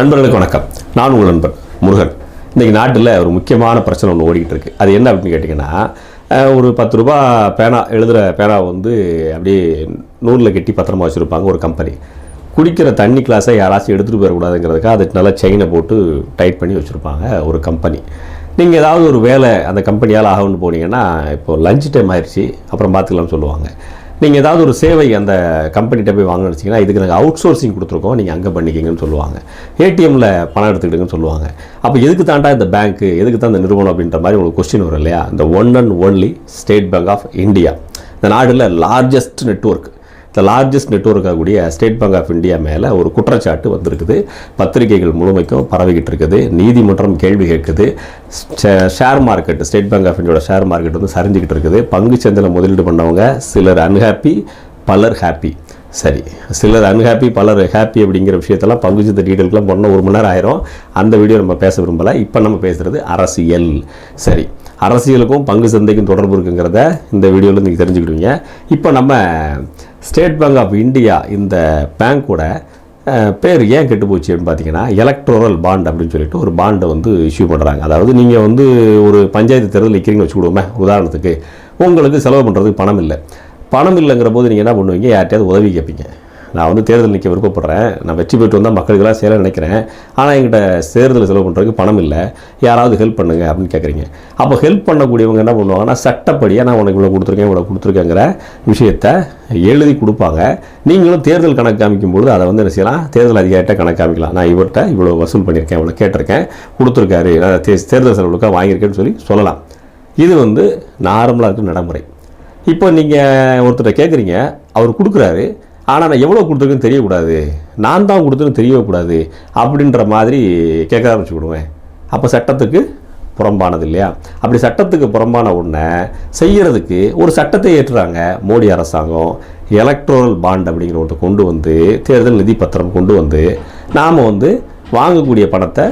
நண்பர்களுக்கு வணக்கம். நான் உங்கள் நண்பன் முருகன். இன்றைக்கி நாட்டில் ஒரு முக்கியமான பிரச்சனை ஒன்று ஓடிக்கிட்டு இருக்கு. அது என்ன அப்படின்னு கேட்டிங்கன்னா ஒரு பத்து ரூபா பேனா எழுதுகிற பேனா வந்து அப்படியே நூலில் கட்டி பத்திரமா வச்சுருப்பாங்க ஒரு கம்பெனி குடிக்கிற தண்ணி கிளாஸை யாராச்சும் எடுத்துகிட்டு போயிடக்கூடாதுங்கிறதுக்காக அதுக்கு நல்லா செயினை போட்டு டைட் பண்ணி வச்சுருப்பாங்க ஒரு கம்பெனி நீங்கள் ஏதாவது ஒரு வேலை அந்த கம்பெனியால் ஆகணும்னு போனீங்கன்னா இப்போ லஞ்ச் டைம் ஆயிடுச்சு அப்புறம் பார்த்துக்கலாம்னு சொல்லுவாங்க. நீங்கள் ஏதாவது ஒரு சேவை அந்த கம்பெனிகிட்ட போய் வாங்க நினச்சிங்கன்னா இதுக்கு நாங்கள் அவுட் சோர்சிங் கொடுத்துருக்கோம். நீங்கள் அங்கே பண்ணிக்கிங்கன்னு சொல்லுவாங்க. ஏடிஎம்மில் பணம் எடுத்துக்கிட்டுங்கன்னு சொல்லுவாங்க. அப்போ எதுக்கு தாண்டா இந்த பேங்க்கு எதுக்கு தான் இந்த நிறுவனம் அப்படின்ற மாதிரி உங்களுக்கு கொஸ்டின் வரும் இல்லையா? இந்த one and only State Bank of India இந்த நாடில் லார்ஜஸ்ட் நெட்வொர்க் இந்த லார்ஜஸ்ட் நெட்வொர்க் கூடிய ஸ்டேட் பேங்க் ஆஃப் இந்தியா மேலே ஒரு குற்றச்சாட்டு வந்திருக்குது. பத்திரிகைகள் முழுமைக்கும் பரவிக்கிட்டு இருக்குது நீதிமன்றம் கேள்வி கேட்குது. ஷே- share market State Bank of இந்தியாவோட ஷேர் மார்க்கெட் வந்து சரிஞ்சுக்கிட்டு இருக்குது பங்கு சந்தையில் முதலீடு பண்ணவங்க சிலர் அன்ஹாப்பி பலர் ஹாப்பி சரி சிலர் அன்ஹாப்பி பலர் ஹாப்பி அப்படிங்கிற விஷயத்தெல்லாம் பங்கு சந்தை டீட்டெயிலுக்குலாம் பண்ண ஒரு மணி நேரம் ஆயிரும். அந்த வீடியோ நம்ம பேச விரும்பலை. இப்போ நம்ம பேசுகிறது அரசியல். சரி அரசியலுக்கும் பங்கு சந்தைக்கும் தொடர்பு இருக்குங்கிறத இந்த வீடியோவில் நீங்கள் தெரிஞ்சுக்கிடுவீங்க. இப்போ நம்ம ஸ்டேட் பேங்க் ஆஃப் இந்தியா இந்த பேங்க்கோட பேர் ஏன் கெட்டு போச்சு அப்படின்னு பார்த்தீங்கன்னா எலக்ட்ரோரல் பாண்ட் அப்படின்னு சொல்லிட்டு ஒரு பாண்டை வந்து இஷ்யூ பண்ணுறாங்க அதாவது நீங்கள் வந்து ஒரு பஞ்சாயத்து தேர்தல் நிற்கிறீங்கன்னு வச்சுக்கிடுவோமே உதாரணத்துக்கு. உங்களுக்கு செலவு பண்ணுறதுக்கு பணம் இல்லை. பணம் இல்லைங்கிற போது நீங்கள் என்ன பண்ணுவீங்க? யார்கிட்டயாவது உதவி கேட்பீங்க. நான் வந்து தேர்தல் நிற்க விருப்பப்படுறேன். நான் வெற்றி பெற்று வந்தால் மக்களுக்கெல்லாம் சேர நினைக்கிறேன். ஆனால் எங்கிட்ட தேர்தல் செலவு பண்ணுறதுக்கு பணம் இல்லை. யாராவது ஹெல்ப் பண்ணுங்க அப்படின்னு கேட்குறீங்க அப்போ ஹெல்ப் பண்ணக்கூடியவங்க என்ன பண்ணுவாங்கன்னா சட்டப்படியாக நான் உனக்கு இவ்வளோ கொடுத்துருக்கேன் இவ்வளோ கொடுத்துருக்கேங்கிற விஷயத்த எழுதி கொடுப்பாங்க. நீங்களும் தேர்தல் கணக்கு காமிக்கும்பொழுது அதை வந்து என்ன செய்யலாம்? தேர்தல் அதிகாரிகிட்ட கணக்கு காமிக்கலாம். நான் இவர்கிட்ட இவ்வளோ வசூல் பண்ணியிருக்கேன் இவ்வளோ கேட்டிருக்கேன் கொடுத்துருக்காரு. நான் தே- தேர்தல் செலவுக்காக வாங்கியிருக்கேன்னு சொல்லி சொல்லலாம். இது வந்து நார்மலாக இருக்கிற நடைமுறை. இப்போ நீங்கள் ஒருத்தர் கேட்குறீங்க அவர் கொடுக்குறாரு. ஆனால் நான் எவ்வளோ கொடுத்துருக்குன்னு தெரியக்கூடாது. நான் தான் கொடுத்துருன்னு தெரியக்கூடாது அப்படின்ற மாதிரி கேட்க ஆரம்பிச்சுக்கிடுவேன். அப்போ சட்டத்துக்கு புறம்பானது இல்லையா? அப்படி சட்டத்துக்கு புறம்பான ஒன்றை செய்கிறதுக்கு ஒரு சட்டத்தை ஏற்றுறாங்க மோடி அரசாங்கம். எலக்ட்ரோரல் பாண்ட் அப்படிங்கிற ஒன்று கொண்டு வந்து தேர்தல் நிதி பத்திரம் கொண்டு வந்து நாம் வந்து வாங்கக்கூடிய பணத்தை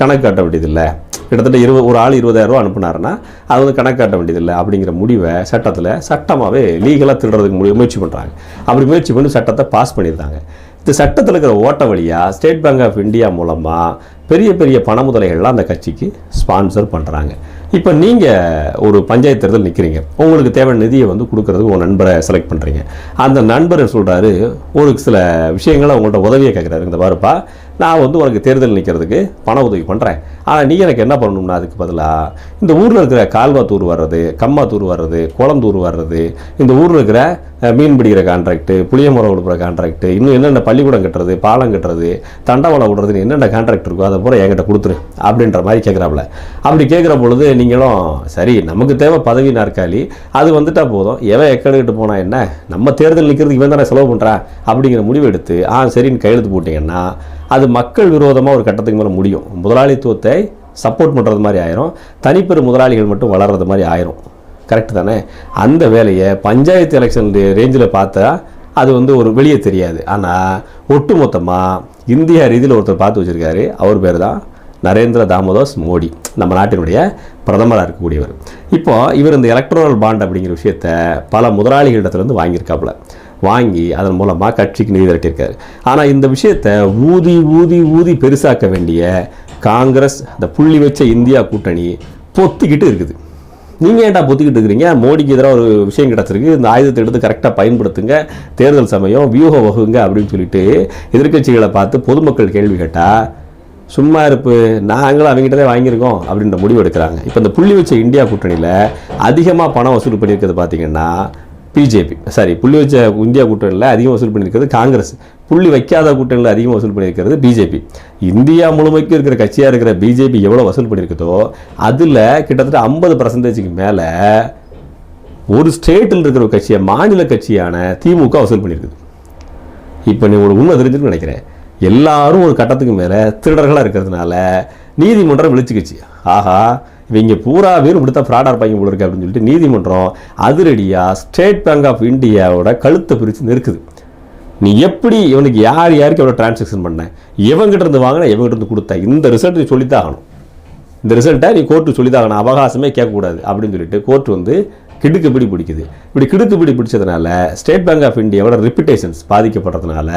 கணக்கு காட்ட வேண்டியதில்லை. கிட்டத்தட்ட இருபது ஒரு ஆள் இருபதாயிரரூவா அனுப்புனாருன்னா அது வந்து கணக்கு காட்ட வேண்டியதில்லை அப்படிங்கிற முடிவை சட்டத்தில் சட்டமாகவே லீகலாக திருடுறதுக்கு முடி முயற்சி பண்ணுறாங்க அப்படி முயற்சி பண்ணி சட்டத்தை பாஸ் பண்ணியிருந்தாங்க. இந்த சட்டத்தில் இருக்கிற ஓட்ட வழியாக ஸ்டேட் பேங்க் ஆஃப் இந்தியா மூலமாக பெரிய பெரிய பண முதலைகள்லாம் அந்த கட்சிக்கு ஸ்பான்சர் பண்ணுறாங்க இப்போ நீங்கள் ஒரு பஞ்சாயத்து தேர்தல் நிற்கிறீங்க உங்களுக்கு தேவையான நிதியை வந்து கொடுக்குறதுக்கு ஒரு நண்பரை செலக்ட் பண்ணுறீங்க அந்த நண்பர் சொல்கிறாரு ஒரு சில விஷயங்களை உங்கள்கிட்ட உதவியை கேட்குறாரு இந்த பாருப்பா நான் வந்து உனக்கு தேர்தல் நிற்கிறதுக்கு பண உதவி பண்ணுறேன் ஆனால் நீ எனக்கு என்ன பண்ணணும்னா அதுக்கு பதிலாக இந்த ஊரில் இருக்கிற கால்வா தூர் வர்றது கம்மா தூர் வர்றது குளந்தூர் வர்றது இந்த ஊரில் இருக்கிற மீன் பிடிக்கிற கான்ட்ராக்ட் புளியமரம் கொடுக்குற கான்ட்ராக்ட் இன்னும் என்னென்ன பள்ளிக்கூடம் கட்டுறது பாலம் கட்டுறது தண்டவாளம் விடுறதுன்னு என்னென்ன கான்ட்ராக்ட் இருக்கோ அதை பூரா என்கிட்ட கொடுத்துரு அப்படின்ற மாதிரி கேட்குறாப்புல அப்படி கேட்குற பொழுது நீங்களும் சரி நமக்கு தேவை பதவி நாற்காலி அது வந்துட்டால் போதும். எவன் எக்கடுக்கிட்டு போனால் என்ன? நம்ம தேர்தல் நிற்கிறதுக்கு இவன் தானே செலவு பண்ணுறான் அப்படிங்கிற முடிவு எடுத்து ஆ சரின்னு கையெழுத்து போட்டிங்கன்னா அது மக்கள் விரோதமாக ஒரு கட்டத்துக்கு மேலே முடியும். முதலாளித்துவத்தை சப்போர்ட் பண்ணுறது மாதிரி ஆயிரும். தனிப்பெரும் முதலாளிகள் மட்டும் வளர்றது மாதிரி ஆயிரும். கரெக்டு தானே? அந்த வேலையை பஞ்சாயத்து எலெக்ஷன் ரேஞ்சில் பார்த்தா அது வந்து ஒரு வெளியே தெரியாது. ஆனால் ஒட்டுமொத்தமாக இந்தியா ரீதியில் ஒருத்தர் பார்த்து வச்சிருக்காரு. அவர் பேர் தான் நரேந்திர தாமோதாஸ் மோடி. நம்ம நாட்டினுடைய பிரதமராக இருக்கக்கூடியவர். இப்போ இவர் இந்த எலக்ட்ரல் பாண்ட் அப்படிங்கிற விஷயத்த பல முதலாளிகளிடத்துலேருந்து வாங்கியிருக்காப்புல. வாங்கி அதன் மூலமாக கட்சிக்கு நிதி திரட்டியிருக்காரு. ஆனால் இந்த விஷயத்தை ஊதி ஊதி ஊதி பெருசாக்க வேண்டிய காங்கிரஸ் அந்த புள்ளி வச்ச இந்தியா கூட்டணி பொத்திக்கிட்டு இருக்குது. நீங்கள் ஏன்டா பொத்திக்கிட்டு இருக்கிறீங்க? மோடிக்கு எதிராக ஒரு விஷயம் கிடச்சிருக்கு. இந்த ஆயுதத்தை எடுத்து கரெக்டாக பயன்படுத்துங்க. தேர்தல் சமயம் வியூக வகுங்க அப்படின்னு சொல்லிட்டு எதிர்க்கட்சிகளை பார்த்து பொதுமக்கள் கேள்வி கேட்டால் சும்மா இருப்பு. நாங்களும் அவங்ககிட்ட தான் வாங்கியிருக்கோம். அப்படின்ற முடிவு எடுக்கிறாங்க. இப்போ இந்த புள்ளி வச்ச இந்தியா கூட்டணியில் அதிகமாக பணம் வசூல் பண்ணியிருக்கிறது பார்த்தீங்கன்னா பிஜேபி சாரி புள்ளி வச்ச இந்தியா கூட்டணியில் அதிகம் வசூல் பண்ணியிருக்கிறது காங்கிரஸ். புள்ளி வைக்காத கூட்டணியில் அதிகம் வசூல் பண்ணியிருக்கிறது பிஜேபி. இந்தியா முழுமைக்கும் இருக்கிற கட்சியாக இருக்கிற பிஜேபி எவ்வளோ வசூல் பண்ணியிருக்குதோ அதில் கிட்டத்தட்ட ஐம்பது பர்சன்டேஜுக்கு மேலே ஒரு ஸ்டேட்டில் இருக்கிற ஒரு கட்சியை மாநில கட்சியான திமுக வசூல் பண்ணியிருக்குது. இப்போ நீ ஒரு உண்மை தெரிஞ்சுன்னு நினைக்கிறேன். எல்லாரும் ஒரு கட்டத்துக்கு மேலே திருடர்களாக இருக்கிறதுனால நீதிமன்றம் விழிச்சுக்கிச்சு. ஆஹா இவங்க பூரா பேர் இப்படித்தான் ஃப்ராடாக இருப்பாங்க போல இருக்கு அப்படின்னு சொல்லிட்டு நீதிமன்றம் அதிரடியாக ஸ்டேட் பேங்க் ஆஃப் இந்தியாவோட கழுத்தை பிரித்து நிற்குது நீ எப்படி இவனுக்கு யார் யாருக்கு எவ்வளோ டிரான்சாக்ஷன் பண்ண? இவங்ககிட்ட இருந்து வாங்கின இவங்ககிட்ட இருந்து கொடுத்த. இந்த ரிசல்ட் நீ சொல்லித்தான் ஆகணும் இந்த ரிசல்ட்டை நீ கோர்ட்டு சொல்லித்தாகணும். அவகாசமே கேட்கக்கூடாது அப்படின்னு சொல்லிட்டு கோர்ட் வந்து கிடுக்குப்பிடி பிடிக்குது. இப்படி கிடுக்குப்பிடி பிடிச்சதுனால ஸ்டேட் பேங்க் ஆஃப் இந்தியாவோட ரெப்புடேஷன்ஸ் பாதிக்கப்படுறதுனால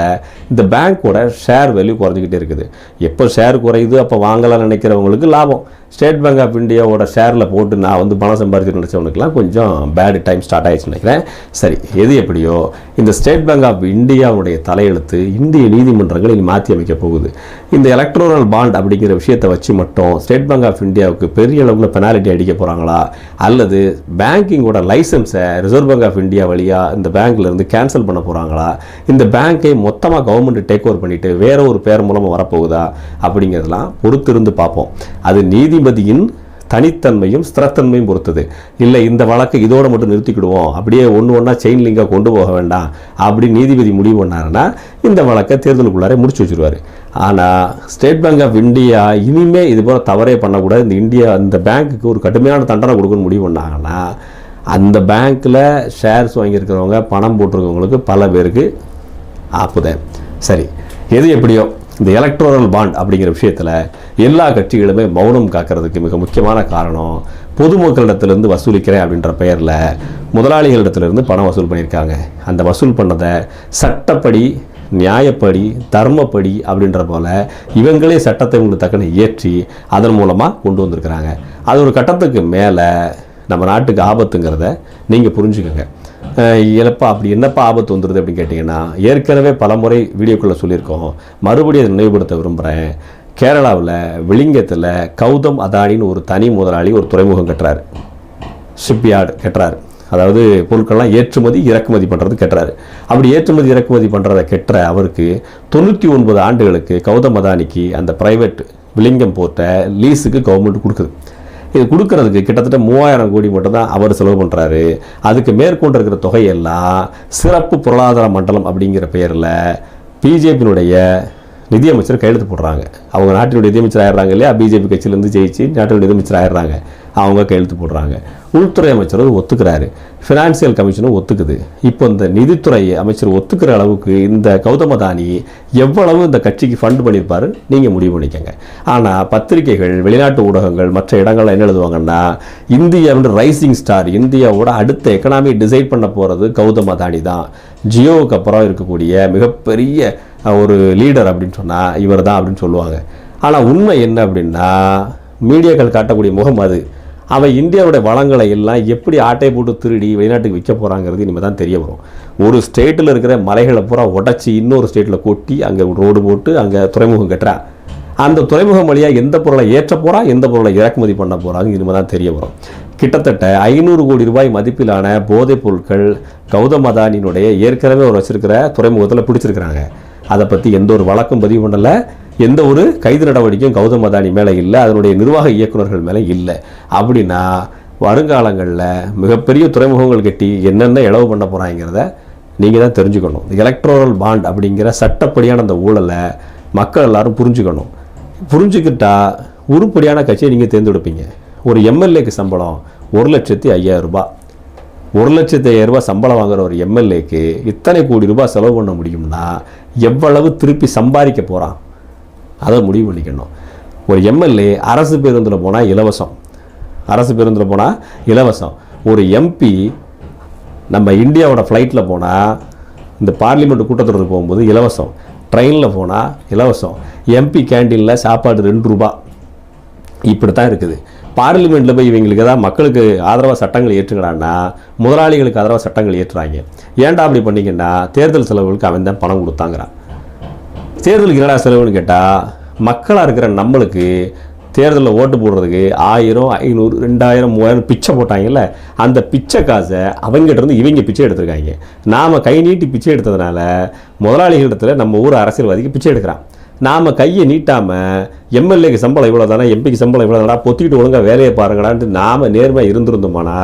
இந்த பேங்க்கோட ஷேர் வேல்யூ குறைஞ்சிக்கிட்டே இருக்குது. எப்போ ஷேர் குறையுது அப்போ வாங்கலாம்னு நினைக்கிறவங்களுக்கு லாபம். ஸ்டேட் பேங்க் ஆஃப் இந்தியாவோட ஷேரில் போட்டு நான் வந்து பணம் சம்பாதிச்சு நினச்சவனுக்குலாம் கொஞ்சம் பேடு டைம் ஸ்டார்ட் ஆகிடுச்சு நினைக்கிறேன். சரி எது எப்படியோ இந்த ஸ்டேட் பேங்க் ஆஃப் இந்தியாவுடைய தலையெழுத்து இந்திய நீதிமன்றங்கள் இனி மாற்றி அமைக்க போகுது. இந்த எலக்ட்ரோனல் பாண்ட் அப்படிங்கிற விஷயத்தை வச்சு மட்டும் ஸ்டேட் பேங்க் ஆஃப் இந்தியாவுக்கு பெரிய அளவில் பெனாலிட்டி அடிக்க போகிறாங்களா அல்லது பேங்கிங்கோட லைசன்ஸை ரிசர்வ் பேங்க் ஆஃப் இந்தியா வழியாக இந்த பேங்க்லேருந்து கேன்சல் பண்ண போகிறாங்களா இந்த பேங்க்கை மொத்தமாக கவர்மெண்ட் டேக் ஓவர் பண்ணிவிட்டு வேற ஒரு பேர் மூலமாக வரப்போகுதா? அப்படிங்கிறதெல்லாம் பொறுத்திருந்து பார்ப்போம். அது நீதி நீதிபதியின் தனித்தன்மையும் ஸ்திரத்தன்மையும் பொறுத்தது. இல்லை இந்த வழக்கை இதோட மட்டும் நிறுத்திக்கிடுவோம். அப்படியே ஒன்று ஒன்றா செயின் லிங்காக கொண்டு போக வேண்டாம். அப்படி நீதிபதி முடிவு பண்ணாருன்னா இந்த வழக்கை தேர்தலுக்குள்ளாரே முடிச்சு வச்சுருவார். ஆனால் ஸ்டேட் பேங்க் ஆஃப் இந்தியா இனிமேல் இது போல் தவறே பண்ணக்கூடாது. இந்த இந்தியா இந்த பேங்க்குக்கு ஒரு கடுமையான தண்டனை கொடுக்கணும்னு முடிவு பண்ணாங்கன்னா அந்த பேங்க்கில் ஷேர்ஸ் வாங்கியிருக்கிறவங்க பணம் போட்டிருக்கவங்களுக்கு பல பேருக்கு ஆப்புதேன் சரி எது எப்படியோ இந்த எலக்ட்ரோரல் பாண்ட் அப்படிங்கிற விஷயத்தில் எல்லா கட்சிகளுமே மௌனம் காக்கிறதுக்கு மிக முக்கியமான காரணம் பொதுமக்களிடத்திலிருந்து வசூலிக்கிறேன் அப்படின்ற பெயரில் முதலாளிகளிடத்திலிருந்து பணம் வசூல் பண்ணியிருக்காங்க. அந்த வசூல் பண்ணதை சட்டப்படி நியாயப்படி தர்மப்படி அப்படின்ற போல இவங்களே சட்டத்தை உங்களுக்கு தக்கன இயற்றி அதன் மூலமாக கொண்டு வந்திருக்கிறாங்க. அது ஒரு கட்டத்துக்கு மேலே நம்ம நாட்டுக்கு ஆபத்துங்கிறத நீங்கள் புரிஞ்சுக்கோங்க. இழப்பா அப்படி என்னப்பா ஆபத்து வந்துடுது அப்படின்னு கேட்டிங்கன்னா ஏற்கனவே பலமுறை வீடியோக்குள்ளே சொல்லியிருக்கோம். மறுபடியும் அதை நினைவுபடுத்த விரும்புகிறேன் கேரளாவில் விளிங்கத்தில் கௌதம் அதானின்னு ஒரு தனி முதலாளி ஒரு துறைமுகம் கட்டுறாரு. ஷிப்யார்டு கட்டுறாரு. அதாவது பொருட்கள்லாம் ஏற்றுமதி இறக்குமதி பண்ணுறது கட்டுறாரு. அப்படி ஏற்றுமதி இறக்குமதி பண்ணுறதை கெட்டுற அவருக்கு தொண்ணூற்றி ஒன்பது ஆண்டுகளுக்கு கௌதம் அதானிக்கு அந்த பிரைவேட் விளிங்கம் போர்ட்டை லீஸுக்கு கவர்மெண்ட் கொடுக்குது. இது கொடுக்கறதுக்கு கிட்டத்தட்ட மூவாயிரம் கோடி மட்டும் தான் அவர் செலவு பண்ணுறாரு அதுக்கு மேற்கொண்டு இருக்கிற தொகையெல்லாம் சிறப்பு பொருளாதார மண்டலம் அப்படிங்கிற பெயரில் பிஜேபியினுடைய நிதியமைச்சர் கையெழுத்து போடுறாங்க. அவங்க நாட்டினுடைய நிதியமைச்சர் ஆயிடுறாங்க இல்லையா? பிஜேபி கட்சியிலேருந்து ஜெயிச்சு நாட்டினுடைய நிதியமைச்சர் ஆயிடுறாங்க. அவங்க கையெழுத்து போடுறாங்க. உள்துறை அமைச்சரும் ஒத்துக்கிறாரு. ஃபினான்சியல் கமிஷனும் ஒத்துக்குது. இப்போ இந்த நிதித்துறை அமைச்சர் ஒத்துக்கிற அளவுக்கு இந்த கௌதம தானி எவ்வளவு இந்த கட்சிக்கு ஃபண்ட் பண்ணியிருப்பாரு? நீங்கள் முடிவு பண்ணிக்கோங்க. ஆனால் பத்திரிகைகள் வெளிநாட்டு ஊடகங்கள் மற்ற இடங்கள்ல என்ன எழுதுவாங்கன்னா இந்தியாவோட ரைசிங் ஸ்டார் இந்தியாவோட அடுத்த எக்கனாமி டிசைட் பண்ண போகிறது கௌதம தானி தான். ஜியோவுக்கு அப்புறம் இருக்கக்கூடிய மிகப்பெரிய ஒரு லீடர் அப்படின்னு சொன்னால் இவர் தான் அப்படின்னு சொல்லுவாங்க. ஆனால் உண்மை என்ன அப்படின்னா மீடியாக்கள் காட்டக்கூடிய முகம் அது. அவன் இந்தியாவுடைய வளங்களை எல்லாம் எப்படி ஆட்டை போட்டு திருடி வெளிநாட்டுக்கு விற்க போகிறாங்கிறது இனிமேல் தான் தெரிய வரும். ஒரு ஸ்டேட்டில் இருக்கிற மலைகளை பூரா உடச்சி இன்னொரு ஸ்டேட்டில் கொட்டி அங்கே ரோடு போட்டு அங்கே துறைமுகம் கட்டுறா. அந்த துறைமுகம் வழியாக எந்த பொருளை ஏற்ற போகிறா எந்த பொருளை இறக்குமதி பண்ண போகிறாங்க இனிமேல் தான் தெரிய வரும். கிட்டத்தட்ட ஐநூறு கோடி ரூபாய் மதிப்பிலான போதைப் பொருட்கள் கௌதம் அதானியினுடைய ஏற்கனவே ஒரு வச்சிருக்கிற துறைமுகத்தில் பிடிச்சிருக்கிறாங்க. அதை பற்றி எந்த ஒரு வழக்கும் பதிவு பண்ணலை. எந்த ஒரு கைது நடவடிக்கையும் கௌதம் அதானி மேலே இல்லை அதனுடைய நிர்வாக இயக்குனர்கள் மேலே இல்லை. அப்படின்னா வருங்காலங்களில் மிகப்பெரிய துறைமுகங்கள் கட்டி என்னென்ன இளவு பண்ண போகிறாங்கிறத நீங்கள் தான் தெரிஞ்சுக்கணும். எலக்ட்ரோரல் பாண்ட் அப்படிங்கிற சட்டப்படியான அந்த ஊழலை மக்கள் எல்லாரும் புரிஞ்சுக்கணும். புரிஞ்சுக்கிட்டா உருப்படியான கட்சியை நீங்கள் தேர்ந்தெடுப்பீங்க. ஒரு எம்எல்ஏக்கு சம்பளம் ஒரு லட்சத்தி ஐயாயிரம் ரூபாய். ஒரு லட்சத்தி ஐயாயிரம் ரூபாய் சம்பளம் வாங்குற ஒரு எம்எல்ஏக்கு இத்தனை கோடி ரூபாய் செலவு பண்ண முடியும்னா எவ்வளவு திருப்பி சம்பாதிக்க போகிறான் அதை முடிவு பண்ணிக்கணும். ஒரு எம்எல்ஏ அரசு பேருந்தில் போனால் இலவசம். அரசு பேருந்தில் போனால் இலவசம். ஒரு எம்பி நம்ம இந்தியாவோட ஃப்ளைட்டில் போனால் இந்த பார்லிமெண்ட் கூட்டத்தொடர் போகும்போது இலவசம். ட்ரெயினில் போனால் இலவசம். எம்பி கேண்டீனில் சாப்பாடு ரெண்டு ரூபா. இப்படி தான் இருக்குது பார்லிமெண்ட்டில் போய் இவங்களுக்கு ஏதாவது மக்களுக்கு ஆதரவாக சட்டங்கள் ஏற்றுக்கிறான்னா முதலாளிகளுக்கு ஆதரவாக சட்டங்கள் ஏற்றுறாங்க. ஏன்டா அப்படி பண்ணிங்கன்னா தேர்தல் செலவுகளுக்கு அவன் தான் பணம் கொடுத்தாங்கிறான். தேர்தலுக்கு என்னடா செலவுன்னு கேட்டால் மக்களாக இருக்கிற நம்மளுக்கு தேர்தலில் ஓட்டு போடுறதுக்கு ஆயிரம் ஐநூறு ரெண்டாயிரம் மூவாயிரம் பிச்சை போட்டாங்கல்ல அந்த பிச்சை காசை அவங்ககிட்ட இருந்து இவங்க பிச்சை எடுத்திருக்காங்க. நாம் கை நீட்டி பிச்சை எடுத்ததுனால முதலாளிகளிடத்தில் நம்ம ஊர் அரசியல்வாதிக்கு பிச்சை எடுக்கிறான். நாம் கையை நீட்டாமல் எம்எல்ஏக்கு சம்பளம் இவ்வளோ தானே எம்பிக்கு சம்பளம் இவ்வளோ தானே பொத்திக்கிட்டு ஒழுங்காக வேலையை பாருங்கடான்ட்டு நாம் நேர்மையாக இருந்திருந்தோம்னா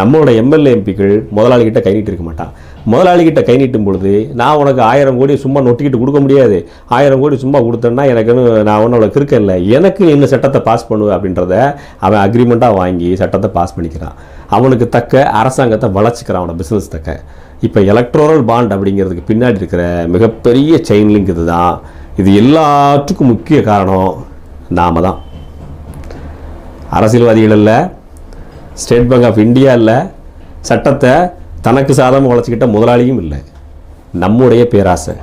நம்மளோட எம்எல்ஏ எம்பிக்கள் முதலாளிகிட்ட கை நீட்டிருக்க மாட்டான். முதலாளிகிட்ட கை நீட்டும் பொழுது நான் உனக்கு ஆயிரம் கோடி சும்மா நொட்டிக்கிட்டு கொடுக்க முடியாது. ஆயிரம் கோடி சும்மா கொடுத்தேன்னா எனக்குன்னு நான் உன்னோட கிருக்க இல்லை. எனக்கு இந்த சட்டத்தை பாஸ் பண்ணுவேன் அப்படின்றத அவன் அக்ரிமெண்ட்டாக வாங்கி சட்டத்தை பாஸ் பண்ணிக்கிறான். அவனுக்கு தக்க அரசாங்கத்தை வளர்ச்சிக்கிறான் அவனோட பிஸ்னஸ் தக்க. இப்போ எலக்ட்ரோரல் பாண்ட் அப்படிங்கிறதுக்கு பின்னாடி இருக்கிற மிகப்பெரிய செயின் லிங்க் இதுதான். இது எல்லாத்துக்கும் முக்கிய காரணம் நாம தான். அரசியல்வாதிகள் இல்லை ஸ்டேட் பேங்க் ஆஃப் இந்தியா இல்லை சட்டத்தை தனக்கு சாதமாக உழைச்சிக்கிட்ட முதலாளியும் இல்லை. நம்முடைய பேராசை.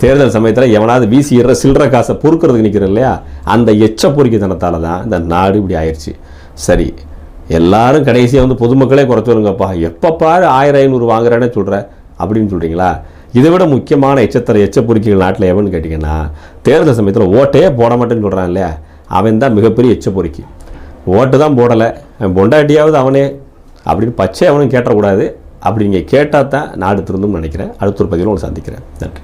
தேர்தல் சமயத்தில் எவனாவது வீசிடுற சில்லற காசை பொறுக்கிறதுக்கு நிற்கிற இல்லையா? அந்த எச்ச பொறுக்கித்தனத்தால் தான் இந்த நாடு இப்படி ஆயிடுச்சு. சரி எல்லாரும் கடைசியாக வந்து பொதுமக்களே குறைச்சி வருங்கப்பா. எப்போ பாரு ஆயிரம் ஐநூறு வாங்குறேன்னு சொல்கிற அப்படின்னு சொல்கிறீங்களா இதை விட முக்கியமான எச்சத்திர எச்ச பொறுக்கிகள் நாட்டில் எவன்னு கேட்டிங்கன்னா தேர்தல் சமயத்தில் ஓட்டே போட மாட்டேன்னு சொல்கிறான் இல்லையா? அவன் தான் மிகப்பெரிய எச்ச பொறுக்கி. ஓட்டு தான் போடலை. அவன் பொண்டாட்டியாவது அவனே அப்படின்னு பச்சை அவனும் கேட்டக்கூடாது அப்படி நீங்கள் கேட்டால் தான் நான் அடுத்திருந்தும் நினைக்கிறேன். அடுத்த ஒரு பகுதியில் உங்களை சந்திக்கிறேன். நன்றி.